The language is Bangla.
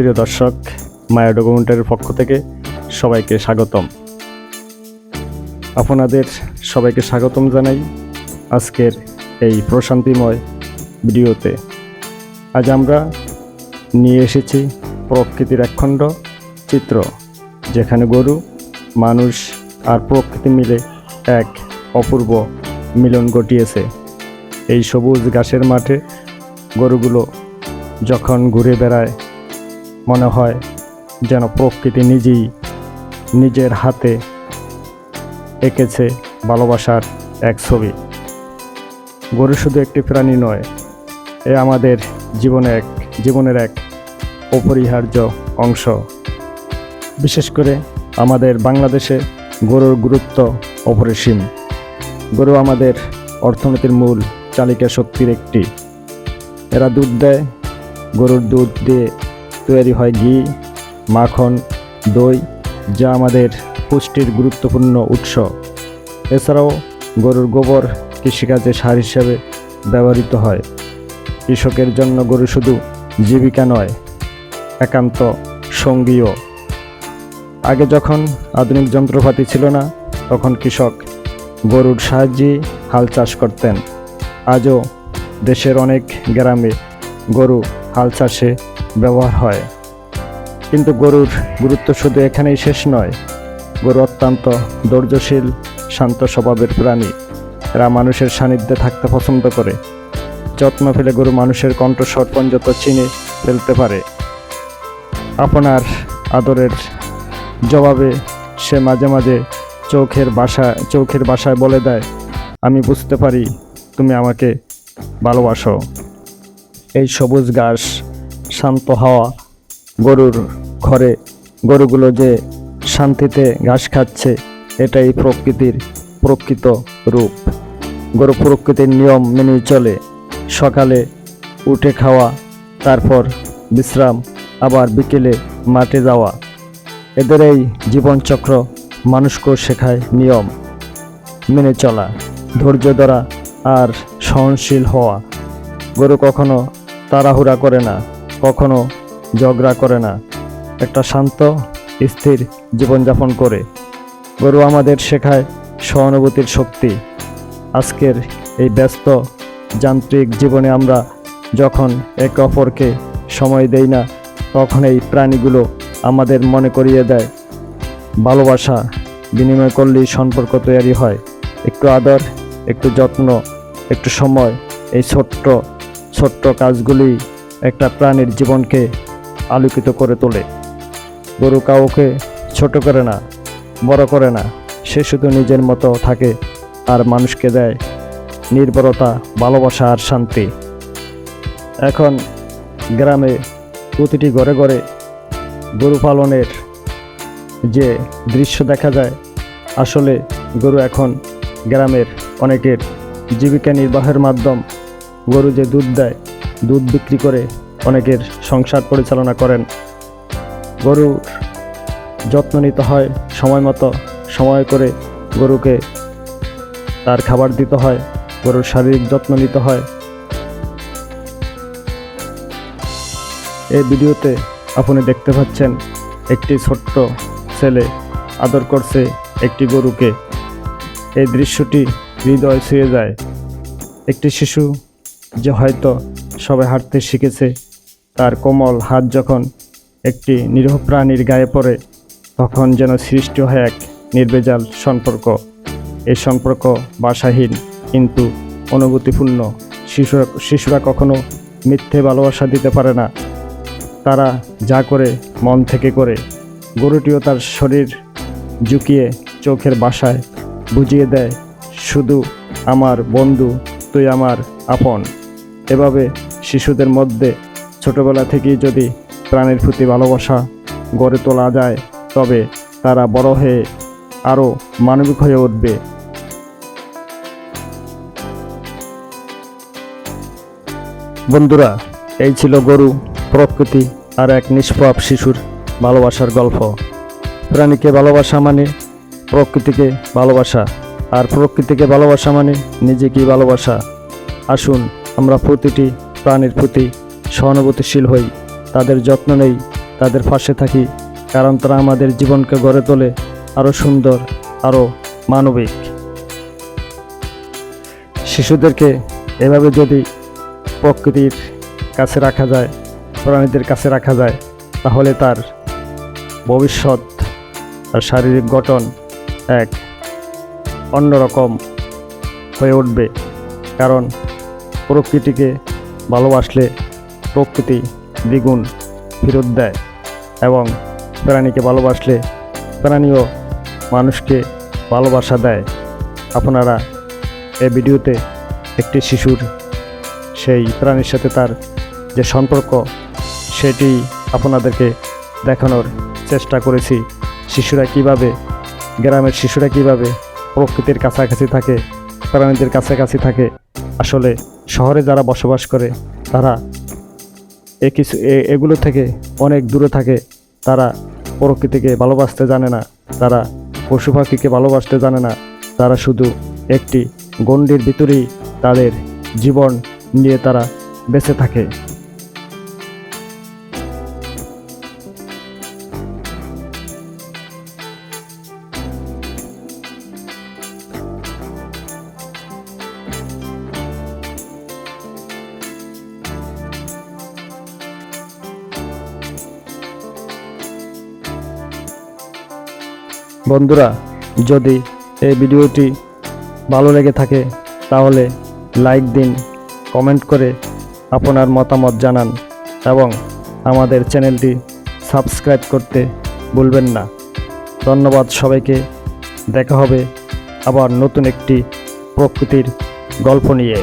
প্রিয় দর্শক, মায়া ডকুমেন্টারির পক্ষ থেকে সবাইকে স্বাগতম। আপনাদের সবাইকে স্বাগতম জানাই আজকের এই প্রশান্তিময় ভিডিওতে। আজ আমরা নিয়ে এসেছি প্রকৃতির একখণ্ড চিত্র, যেখানে গরু, মানুষ আর প্রকৃতি মিলে এক অপূর্ব মিলন ঘটিয়েছে। এই সবুজ ঘাসের মাঠে গরুগুলো যখন ঘুরে বেড়ায় মনে হয় যেন প্রকৃতি নিজেই নিজের হাতে এঁকেছে ভালোবাসার এক ছবি। গরু শুধু একটি প্রাণী নয়, এ আমাদের জীবনে এক, জীবনের এক অপরিহার্য অংশ। বিশেষ করে আমাদের বাংলাদেশে গরুর গুরুত্ব অপরিসীম। গরু আমাদের অর্থনীতির মূল চালিকা শক্তির একটি। এরা দুধ দেয়, গরুর দুধ দিয়ে তৈরি হয় ঘি, মাখন, দই, যা আমাদের পুষ্টির গুরুত্বপূর্ণ উৎস। এছাড়াও গরুর গোবর কৃষিকাজে সার হিসেবে ব্যবহৃত হয়। কৃষকের জন্য গরু শুধু জীবিকা নয়, একান্ত সঙ্গীও। আগে যখন আধুনিক যন্ত্রপাতি ছিল না, তখন কৃষক গরুর সাহায্যে হাল চাষ করতেন। আজও দেশের অনেক গ্রামে গরু হাল চাষে ব্যবহার হয়। কিন্তু গরুর গুরুত্ব শুধু এখানেই শেষ নয়, গরু অত্যন্ত ধৈর্যশীল, শান্ত স্বভাবের প্রাণী। এরা মানুষের সান্নিধ্যে থাকতে পছন্দ করে। যত্ন ফেলে গরু মানুষের কণ্ঠস্বর পর্যন্ত চিনে ফেলতে পারে। আপনার আদরের জবাবে সে মাঝে মাঝে চোখের বাসা, চোখের বাসায় বলে দেয়, আমি বুঝতে পারি তুমি আমাকে ভালোবাসো। এই সবুজ ঘাস শান্ত হাওয়া। গরুর ঘরে গরুগুলো যে শান্তিতে ঘাস খাচ্ছে, এটাই প্রকৃতির প্রকৃত রূপ। গরু প্রকৃতির নিয়ম মেনে চলে। সকালে উঠে খাওয়া, তারপর বিশ্রাম, আবার বিকেলে মাঠে যাওয়া। এদের এই জীবনচক্র মানুষকেও শেখায় নিয়ম মেনে চলা, ধৈর্য ধরা আর সহনশীল হওয়া। গরু কখনো তাড়াহুড়া করে না। কখনো ঝগড়া করে না। একটা শান্ত, স্থির জীবনযাপন করে। গরু আমাদের শেখায় সহানুভূতির শক্তি। আজকের এই ব্যস্ত যান্ত্রিক জীবনে আমরা যখন একে অপরকে সময় দেই না, তখন এই প্রাণীগুলো আমাদের মনে করিয়ে দেয়। ভালোবাসা বিনিময় করলেই সম্পর্ক তৈরি হয়। একটু আদর, একটু যত্ন, একটু সময়, এই ছোট্ট ছোট্ট কাজগুলি একটা প্রাণীর জীবনকে আলোকিত করে তোলে। গরু কাউকে ছোট করে না, বড় করে না, সে শুধু নিজের মতো থাকে আর মানুষকে দেয় নির্ভরতা ভালোবাসা আর শান্তি। এখন গ্রামে প্রতিটি ঘরে ঘরে গরু পালনের যে দৃশ্য দেখা যায়, আসলে গরু এখন গ্রামের অনেকের জীবিকা নির্বাহের মাধ্যম। গরু যে দুধ দেয় দুধ বিক্রি করে অনেকের সংসার পরিচালনা করেন। গরুর যত্ন নিতে হয়, সময় মতো সময় করে গরুকে তার খাবার দিতে হয়, গরুর শারীরিক যত্ন নিতে হয়। এই ভিডিওতে আপনি দেখতে পাচ্ছেন একটি ছোট্ট ছেলে আদর করছে একটি গরুকে। এই দৃশ্যটি হৃদয় ছুঁয়ে যায়। একটি শিশু যে হয়তো সবে হাঁটতে শিখেছে। তার কোমল হাত যখন একটি নিরীহ প্রাণীর গায়ে পড়ে, তখন যেন সৃষ্টি হয় এক নির্বেজাল সম্পর্ক। এই সম্পর্ক বাসাহীন, কিন্তু অনুভূতিপূর্ণ। শিশু শিশুরা কখনো মিথ্যে ভালোবাসা দিতে পারে না। তারা যা করে, মন থেকে করে। গরুটিও তার শরীর ঝুঁকিয়ে চোখের বাসায় বুঝিয়ে দেয়, শুধু আমার বন্ধু, তুই আমার আপন। এভাবে শিশুদের মধ্যে ছোটবেলা থেকেই যদি প্রাণের প্রতি ভালোবাসা গড়ে তোলা যায়, তবে তারা বড় হয়ে আরও মানবিক হয়ে উঠবে। বন্ধুরা, এই ছিল গরু, প্রকৃতি আর এক নিষ্পাপ শিশুর ভালোবাসার গল্প। প্রাণীকে ভালোবাসা মানে প্রকৃতিকে ভালোবাসা, আর প্রকৃতিকে ভালোবাসা মানে নিজেকেই ভালোবাসা। আসুন আমরা প্রতিটি প্রাণীর প্রতি সহানুভূতিশীল হই, তাদের যত্ন নেই, তাদের পাশে থাকি, কারণ তারা আমাদের জীবনকে গড়ে তোলে আরও সুন্দর, আরও মানবিক। শিশুদেরকে এভাবে যদি প্রকৃতির কাছে রাখা যায়, প্রাণীদের কাছে রাখা যায়, তাহলে তার ভবিষ্যৎ আর শারীরিক গঠন এক অন্যরকম হয়ে উঠবে। কারণ প্রকৃতিকে ভালোবাসলে প্রকৃতি দ্বিগুণ ফেরত দেয় এবং প্রাণীকে ভালোবাসলে প্রাণীও মানুষকে ভালোবাসা দেয়। আপনারা এই ভিডিওতে একটি শিশুর সেই প্রাণীর সাথে তার যে সম্পর্ক, সেটি আপনাদেরকে দেখানোর চেষ্টা করেছি। শিশুরা কীভাবে, গ্রামের শিশুরা কীভাবে প্রকৃতির কাছাকাছি থাকে, প্রাণীদের কাছাকাছি থাকে, আসলে শহরে যারা বসবাস করে, তারা এ কিছু এগুলো থেকে অনেক দূরে থাকে। তারা প্রকৃতিকে ভালোবাসতে জানে না। তারা পশু পাখিকে ভালোবাসতে জানে না। তারা শুধু একটি গণ্ডির ভিতরেই তাদের জীবন নিয়ে তারা বেঁচে থাকে। বন্ধুরা, যদি এই ভিডিওটি ভালো লেগে থাকে, তাহলে লাইক দিন, কমেন্ট করে আপনার মতামত জানান এবং আমাদের চ্যানেলটি সাবস্ক্রাইব করতে ভুলবেন না। ধন্যবাদ সবাইকে, দেখা হবে আবার নতুন একটি প্রকৃতির গল্প নিয়ে।